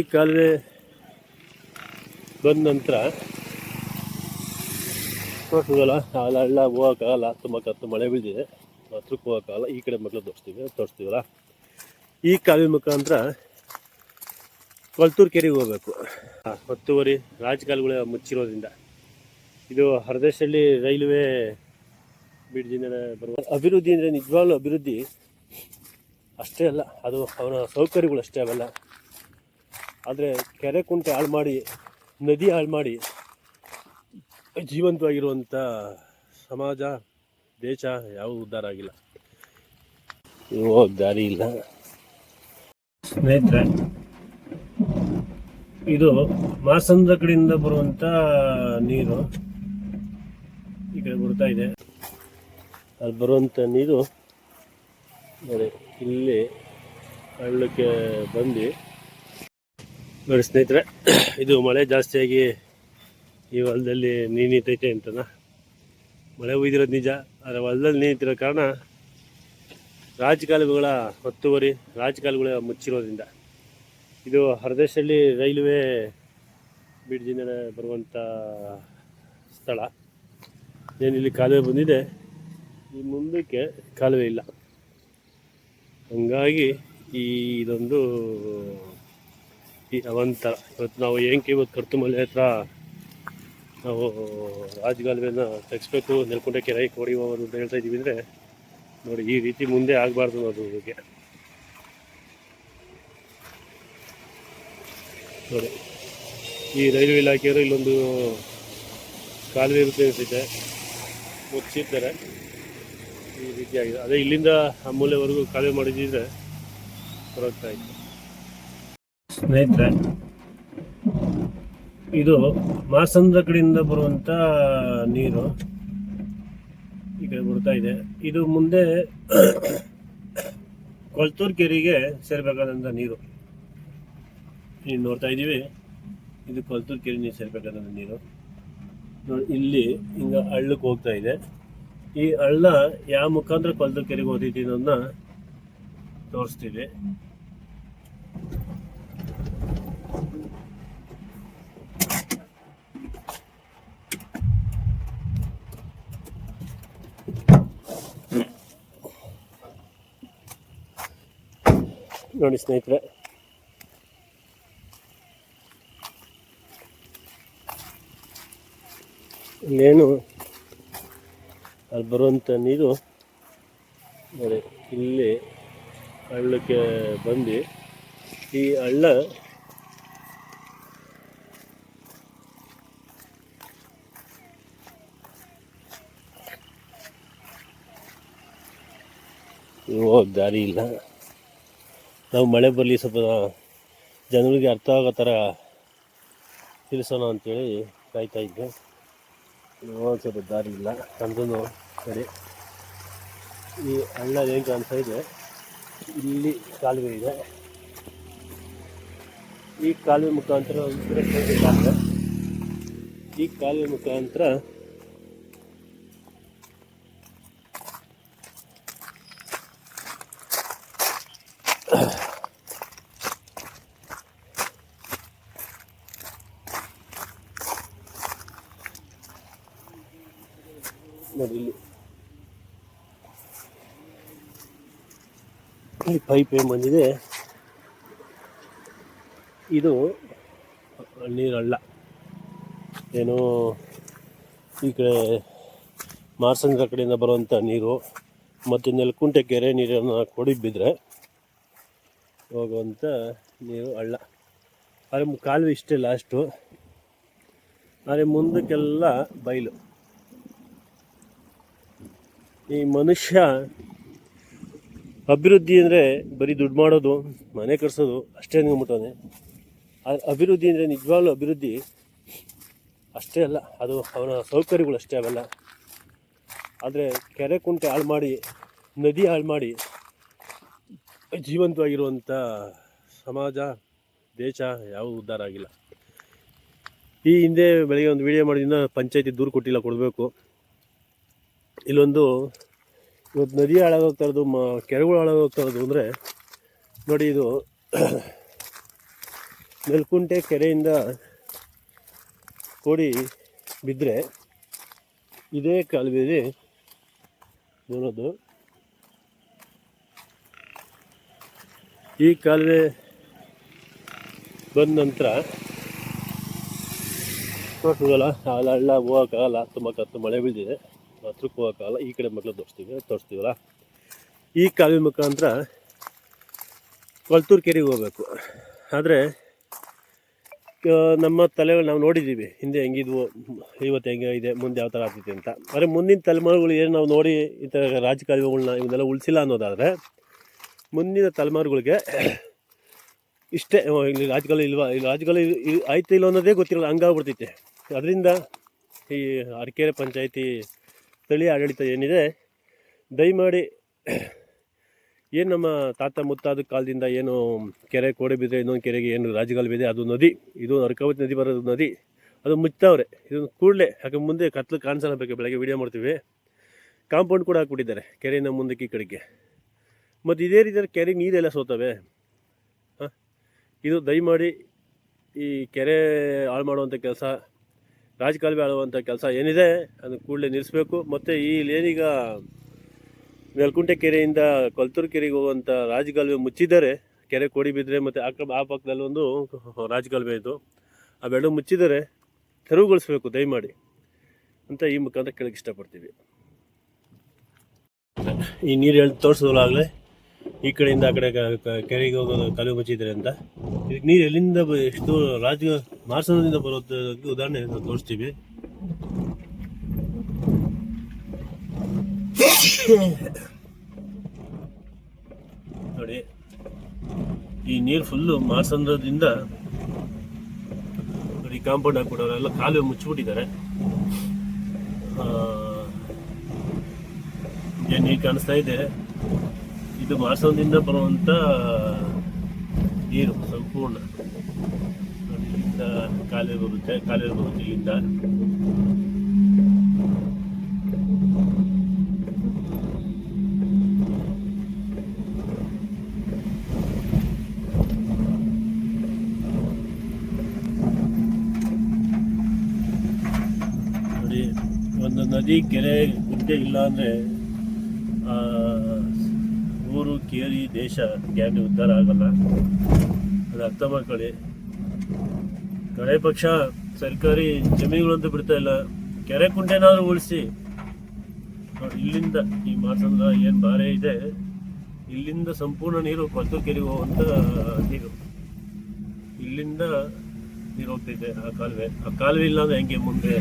ಈ ಕಾಲುವೆ ಬಂದ ನಂತರ ತೋರಿಸಿದಲ್ಲ ಅಲ್ಲ ಹಳ್ಳ ಹೋಗೋಕ್ಕಾಗಲ್ಲ. ತುಂಬ ಕತ್ತು ಮಳೆ ಬೀಳಿದೆ ಹತ್ರಕ್ಕೆ ಹೋಗೋಕ್ಕಾಗಲ್ಲ. ಈ ಕಡೆ ಮಕ್ಕಳು ತೋರಿಸ್ತೀವಿ, ತೋರಿಸ್ತೀವಲ್ಲ? ಈ ಕಾಲುವೆ ಮುಖಾಂತರ ಕೊಲ್ತೂರು ಕೆರೆಗೆ ಹೋಗಬೇಕು ಹತ್ತುವರಿ ರಾಜಕಾಲುಗಳೇ ಮುಚ್ಚಿರೋದ್ರಿಂದ. ಇದು ಹರದೇಶಹಳ್ಳಿ ರೈಲ್ವೆ ಬ್ರಿಡ್ಜಿಂದ ಬರುವ ಅಭಿವೃದ್ಧಿ ಅಂದರೆ ನಿಜವಾಗ್ಲೂ ಅಭಿವೃದ್ಧಿ ಅಷ್ಟೇ ಅಲ್ಲ. ಅದು ಅವನ ಸೌಕರ್ಯಗಳು ಅಷ್ಟೇ ಅವೆಲ್ಲ. ಆದರೆ ಕೆರೆ ಕುಂಟೆ ಹಾಳು ಮಾಡಿ ನದಿ ಹಾಳು ಮಾಡಿ ಜೀವಂತವಾಗಿರುವಂಥ ಸಮಾಜ ದೇಶ ಯಾವ ಉದ್ಧಾರ ಆಗಿಲ್ಲ. ಹೋಗ್ ದಾರಿ ಇಲ್ಲ. ಸ್ನೇಹಿತರೆ ಇದು ಮಾಸಂದ್ರ ಕಡೆಯಿಂದ ಬರುವಂಥ ನೀರು ಈ ಕಡೆ ಬರ್ತಾ ಇದೆ. ಅಲ್ಲಿ ಬರುವಂಥ ನೀರು ನೋಡಿ ಇಲ್ಲಿ ಹಳ್ಳಕ್ಕೆ ಬಂದು ನೋಡಿ ಸ್ನೇಹಿತರೆ, ಇದು ಮಳೆ ಜಾಸ್ತಿಯಾಗಿ ಈ ಹೊಲದಲ್ಲಿ ನೀರು ನಿಂತೈತೆ ಅಂತನ? ಮಳೆ ಉಯ್ದಿರೋದು ನಿಜ, ಆದರೆ ಹೊಲದಲ್ಲಿ ನೀರು ನಿಂತಿರೋ ಕಾರಣ ರಾಜಕಾಲುವೆಗಳ ಒತ್ತುವರಿ, ರಾಜಕಾಲುವೆಗಳ ಮುಚ್ಚಿರೋದ್ರಿಂದ. ಇದು ಹರದೇಶಹಳ್ಳಿ ರೈಲ್ವೆ ಬ್ರಿಡ್ಜಿಂದ ಬರುವಂಥ ಸ್ಥಳ. ಏನಿಲ್ಲಿ ಕಾಲುವೆ ಬಂದಿದೆ, ಈ ಮುಂದಕ್ಕೆ ಕಾಲುವೆ ಇಲ್ಲ. ಹಂಗಾಗಿ ಈ ಇದೊಂದು ಈ ಅವಂತರ. ಇವತ್ತು ನಾವು ಏನಕ್ಕೆ ಇವತ್ತು ಕರ್ತುಮಲೆ ಹತ್ರ ನಾವು ರಾಜಗಾಲುವೆನ ತೆಗಿಸ್ಬೇಕು, ನೆಲ್ಕೊಂಡೆ ಕೆರೆ ಕೊಡಿಯುವವರು ಅಂತ ಹೇಳ್ತಾ ಇದ್ದೀವಿ ಅಂದರೆ ನೋಡಿ ಈ ರೀತಿ ಮುಂದೆ ಆಗಬಾರ್ದು ಅದು ಬಗ್ಗೆ ನೋಡಿ, ಈ ರೈಲ್ವೆ ಇಲಾಖೆಯವರು ಇಲ್ಲೊಂದು ಕಾಲುವೆ ಇರುತ್ತೆ ಅನಿಸುತ್ತೆ. ಮುಚ್ಚಿರ್ತಾರೆ ಈ ರೀತಿಯಾಗಿದೆ. ಅದೇ ಇಲ್ಲಿಂದ ಆ ಮೂಲೆವರೆಗೂ ಕಾಲುವೆ ಮಾಡಿದ್ದಿದ್ರೆ ಬರೋಗ್ತಾ ಸ್ನೇಹಿತರೆ, ಇದು ಮಾಸಂದ್ರ ಕಡೆಯಿಂದ ಬರುವಂಥ ನೀರು ಈ ಕಡೆ ಬರ್ತಾ ಇದೆ. ಇದು ಮುಂದೆ ಕೊಳ್ತೂರು ಕೆರೆಗೆ ಸೇರಬೇಕಾದಂಥ ನೀರು. ನೀವು ನೋಡ್ತಾ ಇದ್ದೀವಿ. ಇದು ಕೊಲ್ತೂರ್ ಕೆರೆ ನೀರು ಸೇರಬೇಕಾದಂಥ ನೀರು. ನೋಡಿ, ಇಲ್ಲಿ ಹಿಂಗ ಹಳ್ಳಕ್ಕೆ ಹೋಗ್ತಾ ಇದೆ. ಈ ಹಳ್ಳ ಯಾವ ಮುಖಾಂತರ ಕೊಲ್ತೂರು ಕೆರೆಗೆ ಹೋದಿದ್ದೀನೋದನ್ನ ತೋರಿಸ್ತೀವಿ. ನೋಡಿ ಸ್ನೇಹಿತರೆ. ಇಲ್ಲೇನು ಅಲ್ಲಿ ಬರುವಂಥ ನೀರು ನೋಡಿ ಇಲ್ಲಿ ಹಳ್ಳಕ್ಕೆ ಬಂದು ಈ ಹಳ್ಳ ದಾರಿ ಇಲ್ಲ. ನಾವು ಮಳೆ ಬರಲಿ ಸ್ವಲ್ಪ ಜನಗಳಿಗೆ ಅರ್ಥ ಆಗೋ ಥರ ತಿಳಿಸೋಣ ಅಂತೇಳಿ ಕಾಯ್ತಾ ಇದ್ದೆ. ಸ್ವಲ್ಪ ದಾರಿ ಇಲ್ಲ. ಅಂದ್ರೂ ಸರಿ ಈ ಹಳ್ಳ ಏನು ಕಾಣ್ತಾ ಇದೆ? ಇಲ್ಲಿ ಕಾಲುವೆ ಇದೆ. ಈ ಕಾಲುವೆ ಮುಖಾಂತರ ಈ ಕಾಲುವೆ ಮುಖಾಂತರ ನೋಡಿ ಇಲ್ಲಿ. ಈ ಪೈಪ್ ಏನು ಬಂದಿದೆ? ಇದು ನೀರಲ್ಲ. ಏನು ಈ ಕಡೆ ಮಾರ್ಸಂದ್ರ ಕಡೆಯಿಂದ ಬರುವಂಥ ನೀರು, ಮತ್ತು ನೆಲಕುಂಟೆ ಕೆರೆ ನೀರನ್ನು ಕೊಡಿ ಬಿದ್ದರೆ ಹೋಗುವಂಥ ನೀರು ಹಳ್ಳ ಆದರೆ ಕಾಲುವೆ ಇಷ್ಟೇ ಲಾಸ್ಟು ಆದರೆ ಮುಂದಕ್ಕೆಲ್ಲ ಬಯಲು ಈ ಮನುಷ್ಯ ಅಭಿವೃದ್ಧಿ ಅಂದರೆ ಬರೀ ದುಡ್ಡು ಮಾಡೋದು, ಮನೆ ಕಟ್ಸೋದು ಅಷ್ಟೇ ಅನ್ಕೊಂಬಿಟ್ಟವನೆ ಆದರೆ ಅಭಿವೃದ್ಧಿ ಅಂದರೆ ನಿಜವಾಗ್ಲೂ ಅಭಿವೃದ್ಧಿ ಅಷ್ಟೇ ಅಲ್ಲ, ಅದು ಅವನ ಸೌಕರ್ಯಗಳು ಅಷ್ಟೇ ಅವೆಲ್ಲ. ಆದರೆ ಕೆರೆ ಕುಂಟೆ ಹಾಳು ಮಾಡಿ, ನದಿ ಹಾಳು ಮಾಡಿ ಜೀವಂತವಾಗಿರುವಂಥ ಸಮಾಜ, ದೇಶ ಯಾವುದು ಉದ್ಧಾರ ಆಗಿಲ್ಲ. ಈ ಹಿಂದೆ ಬೆಳಗ್ಗೆ ಒಂದು ವಿಡಿಯೋ ಮಾಡಿದ್ರಿಂದ ಪಂಚಾಯತಿ ದೂರು ಕೊಟ್ಟಿಲ್ಲ, ಕೊಡಬೇಕು. ಇಲ್ಲೊಂದು ಇವತ್ತು ನದಿ ಹಾಳಾಗೋಗ್ತಾ ಇರೋದು ಮ, ಕೆರೆಗಳು ಹಾಳಾಗೋಗ್ತಾ ಇರೋದು ಅಂದರೆ, ನೋಡಿ ಇದು ನೆಲ್ಕುಂಟೆ ಕೆರೆಯಿಂದ ಕೋಡಿ ಬಿದ್ದರೆ ಇದೇ ಕಾಲುವೆಯಲ್ಲಿ ನೋಡೋದು ಈ ಕಾಲುವೆ ಬಂದ ನಂತರ ತೋರಿಸಿದಲ್ಲ ಅಲ್ಲಿ ಹಳ್ಳ ಹೋಗೋಕ್ಕಾಗಲ್ಲ ತುಂಬ ಕತ್ತು ಮಳೆ ಬೀಳ್ದಿದೆ ಹತ್ರಕ್ಕೆ ಹೋಗೋಕ್ಕಾಗಲ್ಲ ಈ ಕಡೆ ಮಕ್ಕಳು ತೋರಿಸ್ತೀವಿ, ತೋರಿಸ್ತೀವಲ್ಲ? ಈ ಕಾಲುವೆ ಮುಖಾಂತರ ಕೊಲ್ತೂರು ಕೆರೆಗೆ ಹೋಗಬೇಕು. ಆದರೆ ನಮ್ಮ ತಲೆಗಳು ನಾವು ನೋಡಿದ್ದೀವಿ, ಹಿಂದೆ ಹೆಂಗಿದ್ವು, ಇವತ್ತು ಹೆಂಗೆ ಇದೆ, ಮುಂದೆ ಯಾವ ಥರ ಆಗ್ತೈತಿ ಅಂತ. ಆದರೆ ಮುಂದಿನ ತಲೆಮಾರುಗಳು ಏನು ನಾವು ನೋಡಿ, ಈ ಥರ ರಾಜಕಾಲುವೆಗಳನ್ನ ಇವನ್ನೆಲ್ಲ ಉಳಿಸಿಲ್ಲ ಅನ್ನೋದಾದರೆ, ಮುಂದಿನ ತಲೆಮಾರುಗಳಿಗೆ ಇಷ್ಟೇ ಇಲ್ಲಿ ರಾಜಕಾಲ ಇಲ್ವಾ ಇಲ್ಲಿ ರಾಜಕಾಲ ಆಯ್ತು ಇಲ್ಲ ಅನ್ನೋದೇ ಗೊತ್ತಿರಲ್ಲ, ಹಂಗಾಗ್ಬಿಡ್ತೈತೆ. ಅದರಿಂದ ಈ ಅರಕೆರೆ ಪಂಚಾಯಿತಿ ಸ್ಥಳೀಯ ಆಡಳಿತ ಏನಿದೆ, ದಯಮಾಡಿ ಏನು ನಮ್ಮ ತಾತ ಮುತ್ತಾದ ಕಾಲದಿಂದ ಏನು ಕೆರೆ ಕೋಡೆ ಬಿದ್ದರೆ ಇನ್ನೊಂದು ಕೆರೆಗೆ ಏನು ರಾಜಗಾಲವಿದೆ ಅದು ನದಿ, ಇದು ಅರ್ಕಾವತಿ ನದಿ ಬರೋದು ನದಿ, ಅದು ಮುಚ್ತಾವ್ರೆ ಇದನ್ನು ಕೂಡಲೇ ಯಾಕೆ ಮುಂದೆ ಕತ್ಲು ಕಾಣಿಸಲ್ಲ ಬೇಕು ಬೆಳಗ್ಗೆ ವಿಡಿಯೋ ಮಾಡ್ತೀವಿ. ಕಾಂಪೌಂಡ್ ಕೂಡ ಹಾಕ್ಬಿಟ್ಟಿದ್ದಾರೆ, ಕೆರೆಯಿಂದ ಮುಂದಕ್ಕೆ ಈ ಕಡೆಗೆ. ಮತ್ತು ಇದೇ ರೀತಿಯಲ್ಲಿ ಕೆರೆ ನೀರೆಲ್ಲ ಸೋತವೆ. ಹಾಂ? ಇದು ದಯಮಾಡಿ ಈ ಕೆರೆ ಹಾಳು ಮಾಡುವಂಥ ಕೆಲಸ ರಾಜಕಾಲುವೆ ಆಳುವಂಥ ಕೆಲಸ ಏನಿದೆ, ಅದನ್ನು ಕೂಡಲೇ ನಿಲ್ಲಿಸಬೇಕು. ಮತ್ತು ಈ ಏನೀಗ ನೆಲಕುಂಟೆ ಕೆರೆಯಿಂದ ಕೊಲ್ತೂರು ಕೆರೆಗೆ ಹೋಗುವಂಥ ರಾಜಕಾಲುವೆ ಮುಚ್ಚಿದ್ದಾರೆ, ಕೆರೆ ಕೋಡಿ ಬಿದ್ದರೆ ಮತ್ತು ಆ ಆ ಪಕ್ಕದಲ್ಲಿ ಒಂದು ರಾಜಕಾಲುವೆ ಇದು ಅವೆರಡು ಮುಚ್ಚಿದರೆ ತೆರವುಗೊಳಿಸಬೇಕು ದಯಮಾಡಿ ಅಂತ ಈ ಮುಖಾಂತರ ಕೇಳಕ್ಕೆ ಇಷ್ಟಪಡ್ತೀವಿ. ಈ ನೀರು ಹೇಳಿ ತೋರಿಸೋದಾಗಲೇ ಈ ಕಡೆಯಿಂದ ಆ ಕಡೆ ಕೆರೆಗೆ ಹೋಗೋದು ಕಲೆ ಮುಚ್ಚಿದ್ದಾರೆ ಅಂತ. ಇದಕ್ಕೆ ನೀರು ಎಲ್ಲಿಂದ ಎಷ್ಟು ರಾಜ ಮಾರ್ಸನದಿಂದ ಬರೋದಕ್ಕೆ ಉದಾಹರಣೆ ನಾವು ತೋರಿಸ್ತೀವಿ ನೋಡಿ ಈ ನೀರು ಫುಲ್ಲು ಮಾರ್ಸಂದ್ರದಿಂದ ನೋಡಿ ಕಾಂಪೌಂಡ್ ಹಾಕ್ಬಿಡೋರೆಲ್ಲ ಕಾಲುವೆ ಮುಚ್ಚಿಬಿಟ್ಟಿದ್ದಾರೆ ಏನು ನೀರು ಕಾಣಿಸ್ತಾ ಇದೆ ಇದು ಮಾರ್ಸಂದಿಂದ ಬರುವಂಥ ನೀರು ಸಂಪೂರ್ಣ ಇಲ್ಲಿಂದ ಕಾಲೇ ಬರುತ್ತೆ ಕಾಲುವೆ ಬರುತ್ತೆ ಇಲ್ಲಿಂದ ಒಂದು ನದಿ ಕೆರೆ ಗುಡ್ಡೆ ಇಲ್ಲ ಅಂದರೆ ಊರು ಕೇರಿ ದೇಶ ಗ್ಯಾಂಡಿ ಉದ್ಧಾರ ಆಗಲ್ಲ. ಅದು ಅರ್ಥ ಮಾಡ್ಕೊಳ್ಳಿ. ಕಡೆ ಪಕ್ಷ ಸರ್ಕಾರಿ ಜಮೀನುಗಳು ಅಂತ ಬಿಡ್ತಾ ಇಲ್ಲ. ಕೆರೆ ಕುಂಟೆನಾದ್ರೂ ಉಳಿಸಿ. ಇಲ್ಲಿಂದ ಈ ಮಾಸಂದ್ರ ಏನು ಬಾರೆ ಇದೆ. ಇಲ್ಲಿಂದ ಸಂಪೂರ್ಣ ನೀರು ಕೊಲ್ತೂರು ಕೆರೆಗೆ ಹೋಗುವಂಥ ನೀರು. ಇಲ್ಲಿಂದ ನೀರು ಹೋಗ್ತಿದೆ ಆ ಕಾಲುವೆ. ಆ ಕಾಲುವೆ ಇಲ್ಲ ಅಂದ್ರೆ ಹೆಂಗೆ ಮುಂದೆ?